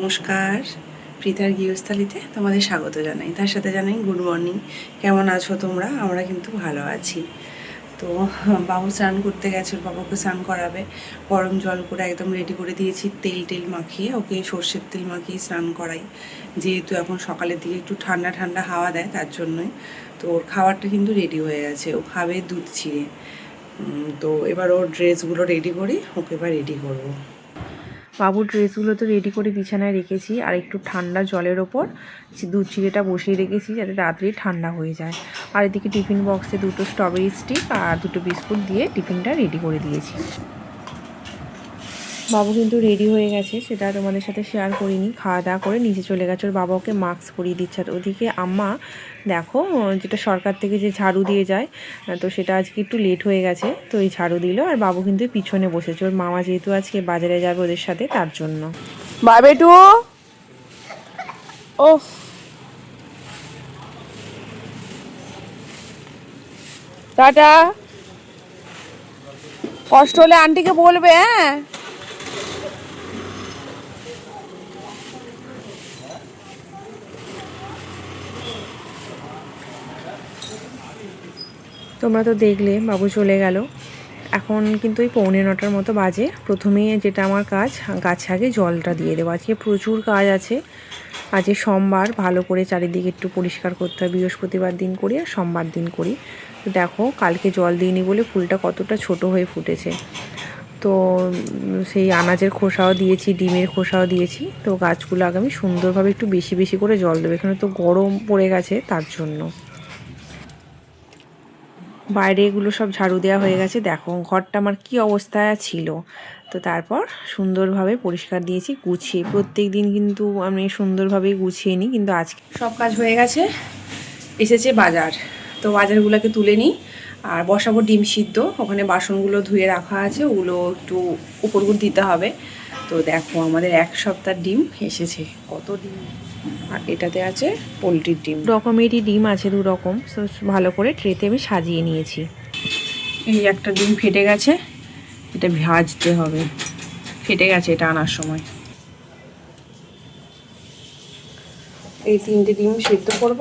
নমস্কার। প্রীতার গৃহস্থালিতে তোমাদের স্বাগত জানাই। তার সাথে জানাই গুড মর্নিং। কেমন আছো তোমরা? আমরা কিন্তু ভালো আছি। তো বাবু স্নান করতে গেছে বাবাকে স্নান করাবে। গরম জল করে একদম রেডি করে দিয়েছি তেল টেল মাখিয়ে ওকে সর্ষের তেল মাখিয়ে স্নান করাই। যেহেতু এখন সকালের দিকে একটু ঠান্ডা ঠান্ডা হাওয়া দেয় তার জন্যই। তো ওর খাবারটা কিন্তু রেডি হয়ে গেছে। ও খাবে দুধ উম, তো এবার ওর ড্রেসগুলো রেডি করি ওকে এবার রেডি করব। বাবুর ড্রেসগুলো তো রেডি করে বিছানায় রেখেছি, আর একটু ঠান্ডা জলের ওপর দুধ চিড়েটা বসিয়ে রেখেছি যাতে তাড়াতাড়ি ঠান্ডা হয়ে যায়। আর এদিকে টিফিন বক্সে দুটো স্ট্রবেরি স্টিক আর দুটো বিস্কুট দিয়ে টিফিনটা রেডি করে দিয়েছি। বাবু কিন্তু রেডি হয়ে গেছে, সেটা তোমাদের সাথে শেয়ার করিনি। খাওয়া দাওয়া করে নিচে চলে গেছে, ওর বাবা ওকে মাস্ক পরিয়ে দিচ্ছে। আর ওদিকে আম্মা, দেখো, যেটা সরকার থেকে যে ঝাড়ু দিয়ে যায় তো সেটা আজকে একটু লেট হয়ে গেছে, তো এই ঝাড়ু দিল। আর বাবু কিন্তু পিছনে বসেছে, ওর মামা যেহেতু আজকে বাজারে যাবে ওদের সাথে, তার জন্য। বাবেটু! ও টাটা। কষ্ট হলে আন্টিকে বলবে হ্যাঁ? তোমরা তো দেখলে, বাবু চলে গেল। এখন কিন্তু ওই পৌনে নটার মতো বাজে। প্রথমে যেটা আমার কাজ, গাছে আগে জলটা দিয়ে দেবো। আজকে প্রচুর কাজ আছে। আজকে সোমবার, ভালো করে চারিদিকে একটু পরিষ্কার করতে হয়। বৃহস্পতিবার দিন করি আর সোমবার দিন করি। তো দেখো, কালকে জল দিইনি বলে ফুলটা কতটা ছোট হয়ে ফুটেছে। তো সেই আনাজের খোসাও দিয়েছি, ডিমের খোসাও দিয়েছি। তো গাছগুলো আগামী সুন্দরভাবে একটু বেশি বেশি করে জল দেবো। এখানে তো গরম পড়ে গেছে তার জন্য। বাইরে এগুলো সব ঝাড়ু দেওয়া হয়ে গেছে। দেখো, ঘরটা আমার কি অবস্থায় ছিল। তো তারপর সুন্দরভাবে পরিষ্কার দিয়েছি, গুছিয়ে। প্রত্যেক দিন কিন্তু আমি সুন্দরভাবেই গুছিয়ে নিই, কিন্তু আজকে সব কাজ হয়ে গেছে। এসেছে বাজার। তো বাজারগুলোকে তুলে নিই। আর বসাবো ডিম সিদ্ধ। ওখানে বাসনগুলো ধুয়ে রাখা আছে, ওগুলো একটু উপরগুলো দিতে হবে। তো দেখো, আমাদের এক সপ্তাহ ডিম এসেছে। কত ডিম? আর এটাতে আছে পোলট্রির ডিম। রকমেরই ডিম আছে দু রকম তো ভালো করে ট্রেতে আমি সাজিয়ে নিয়েছি। এই একটা ডিম ফেটে গেছে এটা ভাজতে হবে। ফেটে গেছে এটা আনার সময়। এই তিনটে ডিম সিদ্ধ করব।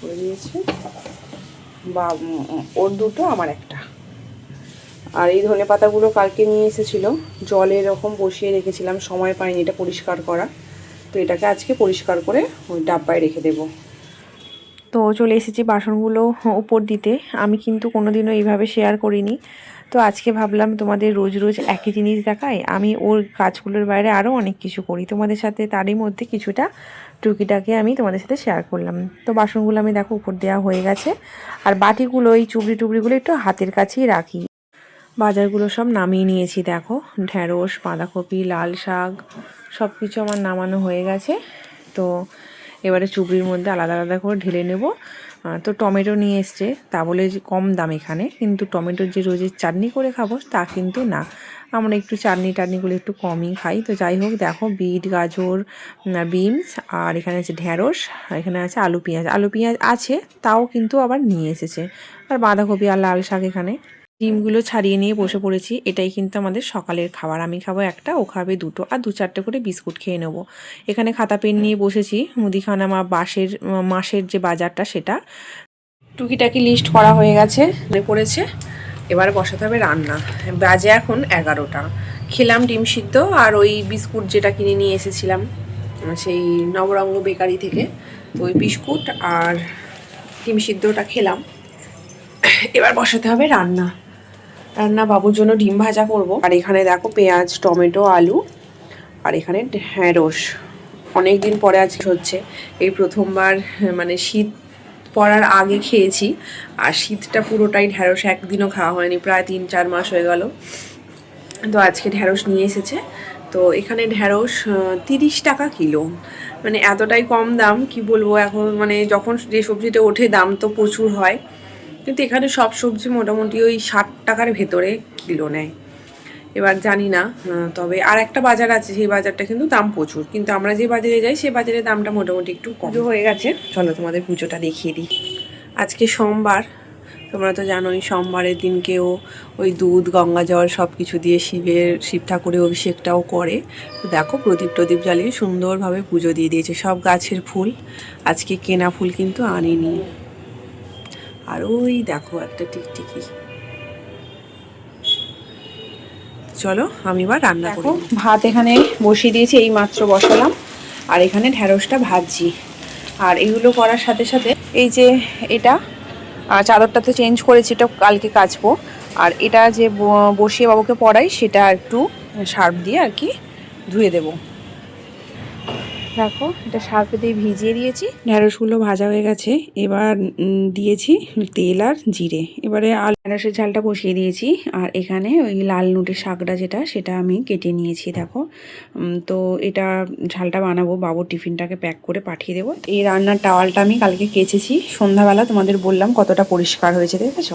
করে দিয়েছি। বা ওর দুটো আমার একটা। আর এই ধনে পাতাগুলো কালকে নিয়ে এসেছিল। জলে এরকম বসিয়ে রেখেছিলাম, সময় পাইনি এটা পরিষ্কার করা। তো এটাকে আজকে পরিষ্কার করে ওই ডাব্বায় রেখে দেবো। তো চলে এসেছি বাসনগুলো উপর দিতে। আমি কিন্তু কোনোদিনও এইভাবে শেয়ার করিনি। তো আজকে ভাবলাম তোমাদের রোজ রোজ একই জিনিস দেখাই। আমি ওর কাজগুলোর বাইরে আরও অনেক কিছু করি। তোমাদের সাথে তারই মধ্যে কিছুটা টুকিটাকে আমি তোমাদের সাথে শেয়ার করলাম। তো বাসনগুলো আমি দেখো উপর দেওয়া হয়ে গেছে। আর বাটিগুলো, এই চুবড়ি টুবড়িগুলো একটু হাতের কাছেই রাখি। বাজারগুলো সব নামিয়ে নিয়েছি, দেখো। ঢ্যাঁড়স বাঁধাকপি, লাল শাক সব কিছু আমার নামানো হয়ে গেছে। তো এবারে চুবড়ির মধ্যে আলাদা আলাদা করে ঢেলে নেব। তো টমেটো নিয়ে এসছে, তা বলে যে কম দাম এখানে। কিন্তু টমেটোর যে রোজের চাটনি করে খাব, তা কিন্তু না। আমরা একটু চাটনি টাটনিগুলো একটু কমই খাই। তো যাই হোক, দেখো, বিট, গাজর বিনস, আর এখানে আছে ঢ্যাঁড়স এখানে আছে আলু পেঁয়াজ। আলু পেঁয়াজ আছে, তাও কিন্তু আবার নিয়ে এসেছে। আর বাঁধাকপি আর লাল শাক এখানে। ডিমগুলো ছাড়িয়ে নিয়ে বসে পড়েছি। এটাই কিন্তু আমাদের সকালের খাবার। আমি খাব একটা, ও খাবে দুটো, আর দু চারটে করে বিস্কুট খেয়ে নেব। এখানে খাতা পেন নিয়ে বসেছি, মুদিখানা মা বাসের মাসের যে বাজারটা সেটা। টুকিটাকি লিস্ট করা হয়ে গেছে পড়েছে। এবার বসাতে হবে রান্না। বাজে এখন এগারোটা। খেলাম ডিম সিদ্ধ, আর ওই বিস্কুট যেটা কিনে নিয়ে এসেছিলাম, সেই নবরঙ্গ বেকারি থেকে, তো ওই বিস্কুট আর ডিম সিদ্ধটা খেলাম। এবার বসাতে হবে রান্না। রান্না বাবুর জন্য ডিম ভাজা করব। আর এখানে দেখো পেঁয়াজ, টমেটো, আলু, আর এখানে ঢ্যাঁড়স অনেক দিন পরে আজকে হচ্ছে। এই প্রথমবার মানে শীত পড়ার আগে খেয়েছি, আর শীতটা পুরোটাই ঢ্যাঁড়স একদিনও খাওয়া হয়নি, প্রায় তিন, চার মাস হয়ে গেল। তো আজকে ঢ্যাঁড়স নিয়ে এসেছে। তো এখানে ঢ্যাঁড়স তিরিশ টাকা কিলো। মানে এতটাই কম দাম, কি বলব, এখন মানে যখন যে সবজিটা ওঠে, দাম তো প্রচুর হয়। কিন্তু এখানে সব সবজি মোটামুটি ওই ষাট টাকার ভেতরে কিলো নেয়। এবার জানি না তবে আর একটা বাজার আছে সেই বাজারটা কিন্তু দাম প্রচুর। কিন্তু আমরা যে বাজারে যাই সেই বাজারে দামটা মোটামুটি একটু কম। হয়ে গেছে। চলো তোমাদের পুজোটা দেখিয়ে দিই। আজকে সোমবার তোমরা তো জানোই সোমবারের দিনকেও ওই দুধ গঙ্গা জল সব কিছু দিয়ে শিবের শিব ঠাকুরের অভিষেকটাও করে। তো দেখো প্রদীপ টদীপ জ্বালিয়ে সুন্দরভাবে পুজো দিয়ে দিয়েছে সব গাছের ফুল। আজকে কেনা ফুল কিন্তু আনেনি। আর ওই দেখো একটা টিকটিকি চলো, আমি এবার রান্না করি। ভাত এখানে বসিয়ে দিয়েছি, এই মাত্র বসালাম। আর এখানে ঢ্যাঁড়সটা ভাজছি। আর এগুলো করার সাথে সাথে এই যে এটা চাদরটা তো চেঞ্জ করেছি, এটা কালকে কাচবো। আর এটা যে বসিয়ে বাবুকে পড়াই, সেটা একটু সার্ফ দিয়ে আর কি ধুয়ে দেবো। দেখো এটা সার্ফে দিয়ে ভিজিয়ে দিয়েছি। ঢ্যাঁড়সগুলো ভাজা হয়ে গেছে। এবার দিয়েছি তেল আর জিরে। এবারে আলু ঢ্যাঁড়সের ঝালটা বসিয়ে দিয়েছি। আর এখানে ওই লাল নুটের শাকটা যেটা সেটা আমি কেটে নিয়েছি দেখো। তো এটা ঝালটা বানাবো। বাবুর টিফিনটাকে প্যাক করে পাঠিয়ে দেবো। এই রান্নার টাওয়ালটা আমি কালকে কেচেছি। সন্ধ্যাবেলা তোমাদের বললাম কতটা পরিষ্কার হয়েছে দেখেছ?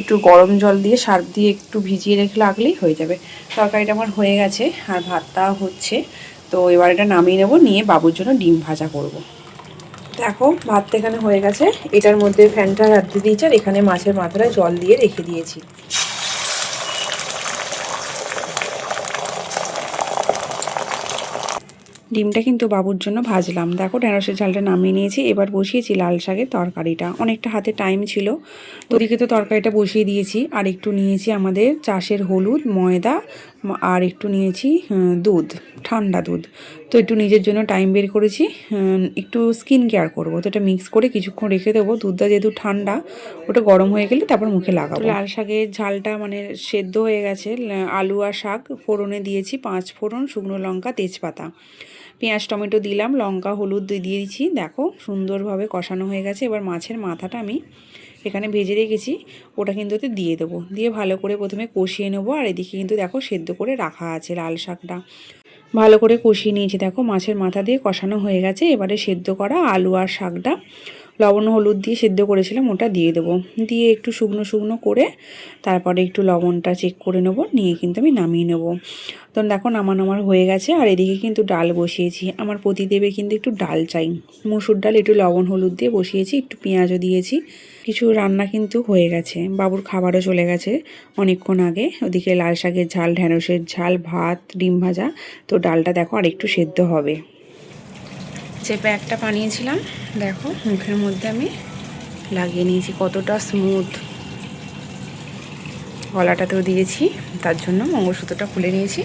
একটু গরম জল দিয়ে সার্ফ দিয়ে একটু ভিজিয়ে রেখে লাগলেই হয়ে যাবে। তরকারিটা আমার হয়ে গেছে। আর ভাতটা হচ্ছে তো এবার এটা নামিয়ে নেব, নিয়ে বাবুর জন্য ডিম ভাজা করব। দেখো, ভাত এখানে হয়ে গেছে এটার মধ্যে ফ্যানটা দিয়ে দিয়েছি, আর এখানে মাছের মাথাটা জল দিয়ে রেখে দিয়েছি ডিমটা কিন্তু বাবুর জন্য ভাজলাম। দেখো ঢেঁড়সের ঝালটা নামিয়ে নিয়েছি। এবার বসিয়েছি লাল শাকের তরকারিটা। অনেকটা হাতে টাইম ছিল। ওদিকে তো তরকারিটা বসিয়ে দিয়েছি। আর একটু নিয়েছি আমাদের চাষের হলুদ, ময়দা আর একটু নিয়েছি দুধ, ঠান্ডা দুধ। তো একটু নিজের জন্য টাইম বের করেছি। একটু স্কিন কেয়ার করব। তো এটা মিক্স করে কিছুক্ষণ রেখে দেবো। দুধটা যেহেতু ঠান্ডা, ওটা গরম হয়ে গেলে তারপর মুখে লাগাবো। লাল শাকের ঝালটা মানে সেদ্ধ হয়ে গেছে। আলু আর শাক ফোড়নে দিয়েছি। পাঁচ ফোড়ন, শুকনো লঙ্কা, তেজপাতা। পেঁয়াজ, টমেটো দিলাম, লঙ্কা, হলুদ দিয়ে দিয়েছি। দেখো, সুন্দরভাবে কষানো হয়ে গেছে। এবার মাছের মাথাটা আমি এখানে ভেজে রেখেছি। ওটা কিন্তু ওতে দিয়ে দেবো। দিয়ে ভালো করে প্রথমে কষিয়ে নেব। আর এদিকে কিন্তু দেখো, সেদ্ধ করে রাখা আছে লাল শাকটা। ভালো করে কষিয়ে নিয়েছি। দেখো, মাছের মাথা দিয়ে কষানো হয়ে গেছে। এবারে সেদ্ধ করা আলু আর শাকটা। লবণ হলুদ দিয়ে সেদ্ধ করেছিলাম, ওটা দিয়ে দেবো। দিয়ে একটু শুকনো শুকনো করে তারপরে একটু লবণটা চেক করে নেব, নিয়ে কিন্তু আমি নামিয়ে নেব। তো দেখো নামানো আমার হয়ে গেছে, আর এদিকে কিন্তু ডাল বসিয়েছি। আমার প্রতিদেবে কিন্তু একটু ডাল চাই। মুসুর ডাল, একটু লবণ হলুদ দিয়ে বসিয়েছি, একটু পেঁয়াজও দিয়েছি। কিছু রান্না কিন্তু হয়ে গেছে। বাবুর খাবারও চলে গেছে অনেকক্ষণ আগে। ওদিকে লাল শাকের ঝাল ঢ্যাঁড়সের ঝাল, ভাত, ডিম ভাজা। তো ডালটা দেখো আর একটু সেদ্ধ হবে। যে প্যাকটা বানিয়েছিলাম। দেখো, মুখের মধ্যে আমি লাগিয়ে নিয়েছি, কতটা স্মুথ গলাটাতেও দিয়েছি, তার জন্য মঙ্গলসূত্রটা খুলে নিয়েছি,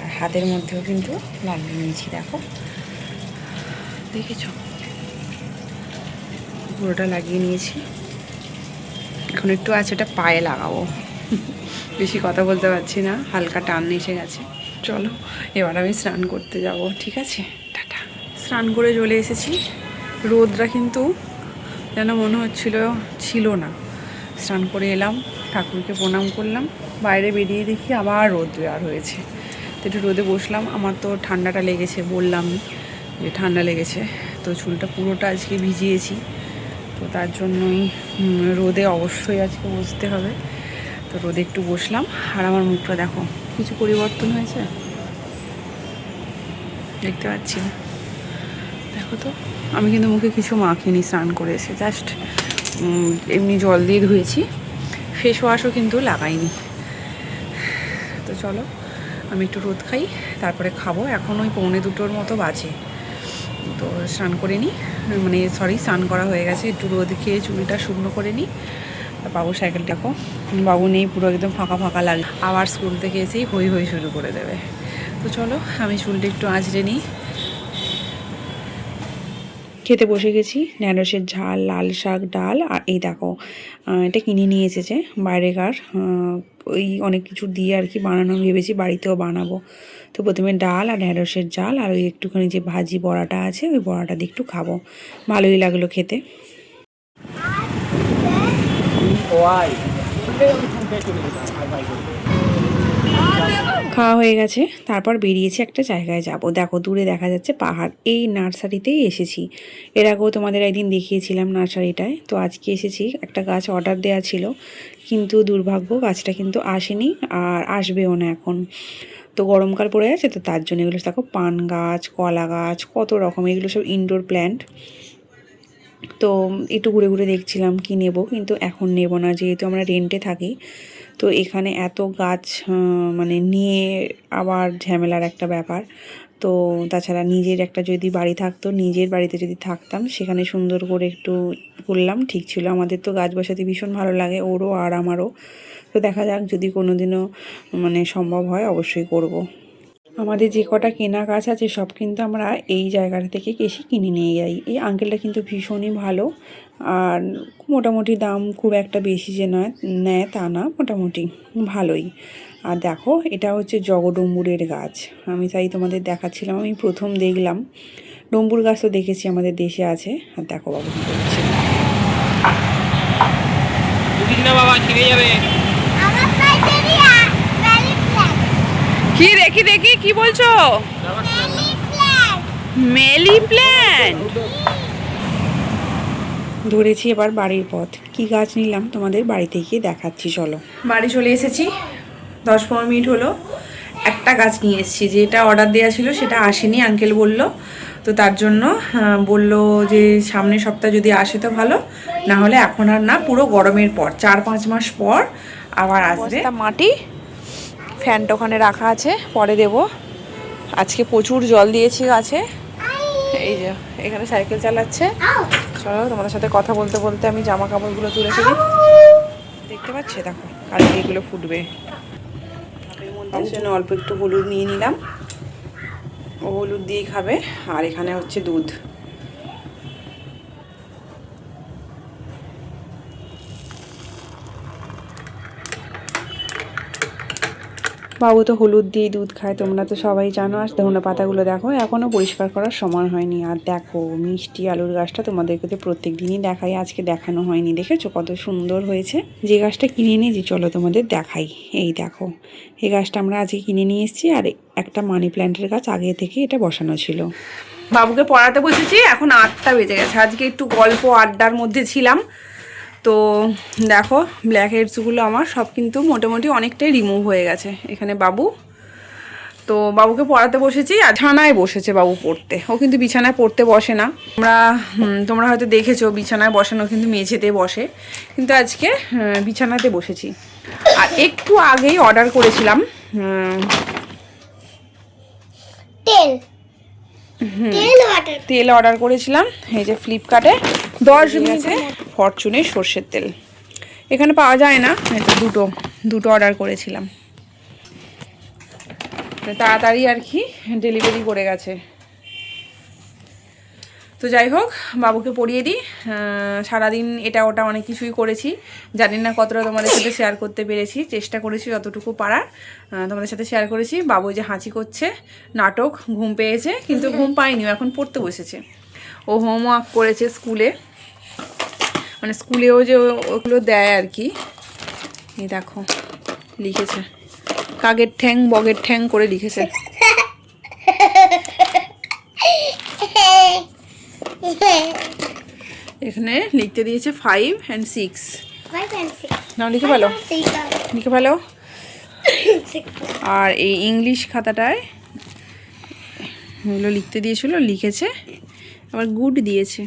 আর হাতের মধ্যেও কিন্তু লাগিয়ে নিয়েছি, দেখো। দেখেছ? পুরোটা লাগিয়ে নিয়েছি। এখন একটু আছে, ওটা পায়ে লাগাবো। বেশি কথা বলতে পারছি না, হালকা টান এসে গেছে। চলো, এবার আমি স্নান করতে যাব, ঠিক আছে? স্নান করে চলে এসেছি। রোদটা কিন্তু যেন মনে হচ্ছিল ছিল না। স্নান করে এলাম, ঠাকুরকে প্রণাম করলাম। বাইরে বেরিয়ে দেখি আবার রোদ আর হয়েছে। তো একটু রোদে বসলাম। আমার তো ঠান্ডাটা লেগেছে, বললাম যে ঠান্ডা লেগেছে। তো চুলটা পুরোটা আজকে ভিজিয়েছি। তো তার জন্যই রোদে অবশ্যই আজকে বসতে হবে। তো রোদে একটু বসলাম। আর আমার মুখটা দেখো, কিছু পরিবর্তন হয়েছে? দেখতে পাচ্ছি না। দেখো তো, আমি কিন্তু মুখে কিছু মাখিনি, স্নান করে এসে জাস্ট এমনি জল দিয়ে ধুয়েছি। ফেস ওয়াশও কিন্তু লাগাইনি। তো চলো, আমি একটু রোদ খাই, তারপরে খাব। এখন ওই পৌনে দুটোর মতো বাজে। তো স্নান করে নিই মানে সরি স্নান করা হয়ে গেছে। একটু রোদ খেয়ে চুলটা শুকনো করে নিই বাবু সাইকেল দেখো বাবু নেই, পুরো একদম ফাঁকা ফাঁকা লাগে আবার স্কুল থেকে এসেই হই হই শুরু করে দেবে। তো চলো, আমি চুলটা একটু আঁচড়ে নিই খেতে বসে গেছি। ঢ্যাঁড়সের ঝাল, লাল শাক, ডাল, আর এই দেখো এটা কিনে নিয়ে এসেছে বাইরেকার। ওই অনেক কিছু দিয়ে আর কি বানানো ভেবেছি বাড়িতেও বানাবো। তো প্রথমে ডাল আর ঢ্যাঁড়সের জাল আর ওই একটুখানি যে ভাজি বড়াটা আছে, ওই বড়াটা দিয়ে একটু খাব। ভালোই লাগল খেতে। খাওয়া হয়ে গেছে। তারপর বেরিয়েছি একটা জায়গায় যাব। দেখো, দূরে দেখা যাচ্ছে পাহাড়। এই নার্সারিতেই এসেছি। এর আগেও তোমাদের একদিন দেখিয়েছিলাম নার্সারিটায়। তো আজকে এসেছি। একটা গাছ অর্ডার দেওয়া ছিল। কিন্তু দুর্ভাগ্য, গাছটা কিন্তু আসেনি আর আসবেও না এখন। তো গরমকাল পড়ে আছে তো তার জন্য এগুলো দেখো, পান গাছ, কলা গাছ, কত রকম। এগুলো সব ইনডোর প্ল্যান্ট তো একটু ঘুরে ঘুরে দেখছিলাম কি নেব। কিন্তু এখন নেব না। যেহেতু আমরা রেন্টে থাকি তো এখানে এত গাছ মানে নিয়ে আবার ঝামেলার একটা ব্যাপার। তো তাছাড়া নিজের একটা যদি বাড়ি থাকতো, নিজের বাড়িতে যদি থাকতাম, সেখানে সুন্দর করে একটু করলাম, ঠিক ছিল। আমাদের তো গাছ বসাতে ভীষণ ভালো লাগে, ওরও আর আমারও। তো দেখা যাক যদি কোনো দিনও মানে সম্ভব হয়, অবশ্যই করব। আমাদের যে কটা কেনা গাছ আছে, সব কিন্তু আমরা এই জায়গাটা থেকে এসে কিনে নিয়ে যাই। এই আঙ্কেলটা কিন্তু ভীষণই ভালো। আর মোটামুটি দাম খুব একটা বেশি যে নয়, নেয় তা না, মোটামুটি ভালোই। আর দেখো, এটা হচ্ছে জগডম্বুরের গাছ। আমি তাই তোমাদের দেখাচ্ছিলাম, আমি প্রথম দেখলাম। ডম্বুর গাছ তো দেখেছি, আমাদের দেশে আছে। আর দেখো বাবু কী করছে। বাবা ছিঁড়ে যাবে আমার ক্রাইটেরিয়া ভ্যালি ফ্ল্যাগ কি দেখি দেখি কি বলছো? মেলি প্ল্যান ধরেছি এবার বাড়ির পথ। কি গাছ নিলাম তোমাদের বাড়িতে গিয়ে দেখাচ্ছি চলো। বাড়ি চলে এসেছি। দশ পনেরো মিনিট হলো। একটা গাছ নিয়ে এসেছি। যেটা অর্ডার দেওয়া ছিল সেটা আসেনি আঙ্কেল বলল। তো তার জন্য বলল যে সামনের সপ্তাহ যদি আসে তো ভালো না হলে এখন আর না পুরো গরমের পর চার পাঁচ মাস পর আবার আসবে। মাটি ফ্যানটা ওখানে রাখা আছে পরে দেব। আজকে প্রচুর জল দিয়েছি গাছে। এই যে, এখানে সাইকেল চালাচ্ছে। চলো, তোমাদের সাথে কথা বলতে বলতে আমি জামা কাপড়গুলো তুলে ফেলি। দেখতে পাচ্ছি? দেখো, আর এগুলো ফুটবে। জন্য অল্প একটু হলুদ নিয়ে নিলাম। ও হলুদ দিয়েই খাবে, আর এখানে হচ্ছে দুধ। বাবু তো হলুদ দিয়ে দুধ খায়, তোমরা তো সবাই জানো। আর ধনে পাতাগুলো দেখো এখনও পরিষ্কার করার সময় হয়নি। আর দেখো, মিষ্টি আলুর গাছটা তোমাদেরকে তো প্রত্যেক দিনই দেখাই, আজকে দেখানো হয়নি। দেখেছ কত সুন্দর হয়েছে? যে গাছটা কিনে এনেছি, চলো তোমাদের দেখাই। এই দেখো, এই গাছটা আমরা আজকে কিনে নিয়ে এসেছি, আর একটা মানি প্ল্যান্টের গাছ আগে থেকে এটা বসানো ছিল। বাবুকে পড়াতে বসেছি, এখন আটটা বেজে গেছে। আজকে একটু গল্প আড্ডার মধ্যে ছিলাম। তো দেখো ব্ল্যাক হেডসগুলো আমার সব কিন্তু মোটামুটি অনেকটাই রিমুভ হয়ে গেছে। এখানে বাবু। তো বাবুকে পড়াতে বসেছি, আর ছানায় বসেছে বাবু পড়তে। ও কিন্তু বিছানায় পড়তে বসে না। আমরা তোমরা হয়তো দেখেছ, বিছানায় বসানো কিন্তু মেঝেতে বসে। কিন্তু আজকে বিছানাতে বসেছি। আর একটু আগেই অর্ডার করেছিলাম তেল তেল অর্ডার করেছিলাম এই যে ফ্লিপকার্টে দশ মিনিটে ফরচুনের সর্ষের তেল। এখানে পাওয়া যায় না তো দুটো দুটো অর্ডার করেছিলাম। তো তাড়াতাড়ি আর কি ডেলিভারি করে গেছে। তো যাই হোক বাবুকে পড়িয়ে দিই। সারাদিন এটা ওটা অনেক কিছুই করেছি। জানি না কতটা তোমাদের সাথে শেয়ার করতে পেরেছি। চেষ্টা করেছি যতটুকু পারার। তোমাদের সাথে শেয়ার করেছি। বাবু যে হাঁচি করছে নাটক ঘুম পেয়েছে কিন্তু ঘুম পায়নি ও এখন পড়তে বসেছে। ও হোমওয়ার্ক করেছে স্কুলে মানে স্কুলেও যে ওগুলো দেয় আর কি। এই দেখো লিখেছে। কাগের ঠ্যাং বগের ঠ্যাং করে লিখেছে। এখানে লিখতে দিয়েছে ফাইভ অ্যান্ড সিক্স নাও লিখে ভালো লিখে ভালো আর এই ইংলিশ খাতাটায় এগুলো লিখতে দিয়েছিল লিখেছে। আবার গুড দিয়েছে।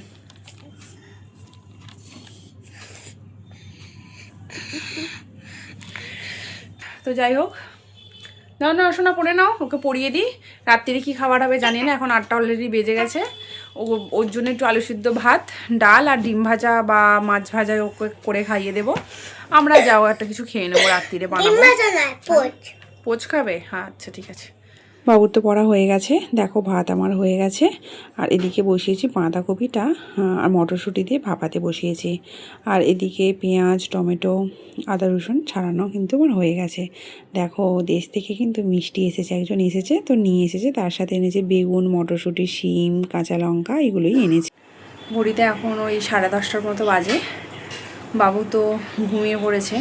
তো যাই হোক নাও না শোনা পড়ে নাও ওকে পড়িয়ে দিই। রাত্রিরে কী খাবার হবে জানি না এখন আটটা অলরেডি বেজে গেছে। ও ওর জন্য একটু আলু সিদ্ধ ভাত ডাল আর ডিম ভাজা বা মাছ ভাজা ওকে করে খাইয়ে দেব। আমরা যাও একটা কিছু খেয়ে নেব রাত্রিরে বানাবো। পোচ খাবে? হ্যাঁ আচ্ছা ঠিক আছে। বাবুর তো পড়া হয়ে গেছে। দেখো ভাত আমার হয়ে গেছে। আর এদিকে বসিয়েছি বাঁধাকপিটা আর মটরশুঁটি দিয়ে ভাপাতে বসিয়েছি। আর এদিকে পেঁয়াজ, টমেটো, আদা রসুন ছাড়ানো কিন্তু আমার হয়ে গেছে। দেখো, দেশ থেকে কিন্তু মিষ্টি এসেছে, একজন এসেছে তো নিয়ে এসেছে। তার সাথে এনেছে বেগুন, মটরশুঁটি, শিম, কাঁচা লঙ্কা, এগুলোই এনেছে। ঘড়িতে এখন ওই সাড়ে দশটার মতো বাজে। বাবু তো ঘুমিয়ে পড়েছে।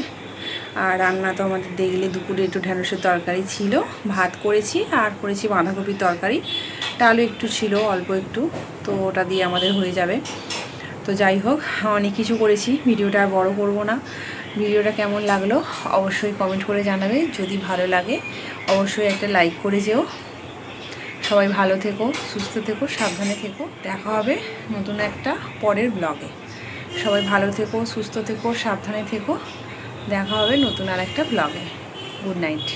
আর রান্না তো আমাদের দেখলে দুপুরে একটু ঢ্যাঁড়সের তরকারি ছিল, ভাত করেছি আর করেছি বাঁধাকপির তরকারি। ডালও একটু ছিল, অল্প একটু, তো ওটা দিয়ে আমাদের হয়ে যাবে। তো যাই হোক, অনেক কিছু করেছি, ভিডিওটা আর বড় করব না। ভিডিওটা কেমন লাগল অবশ্যই কমেন্ট করে জানাবে, যদি ভালো লাগে অবশ্যই একটা লাইক করে যেও। সবাই ভালো থেকো, সুস্থ থেকো, সাবধানে থেকো। দেখা হবে নতুন একটা পরের ব্লগে সবাই ভালো থেকো, সুস্থ থেকো, সাবধানে থেকো। দেখা হবে নতুন আর একটা ব্লগে গুড নাইট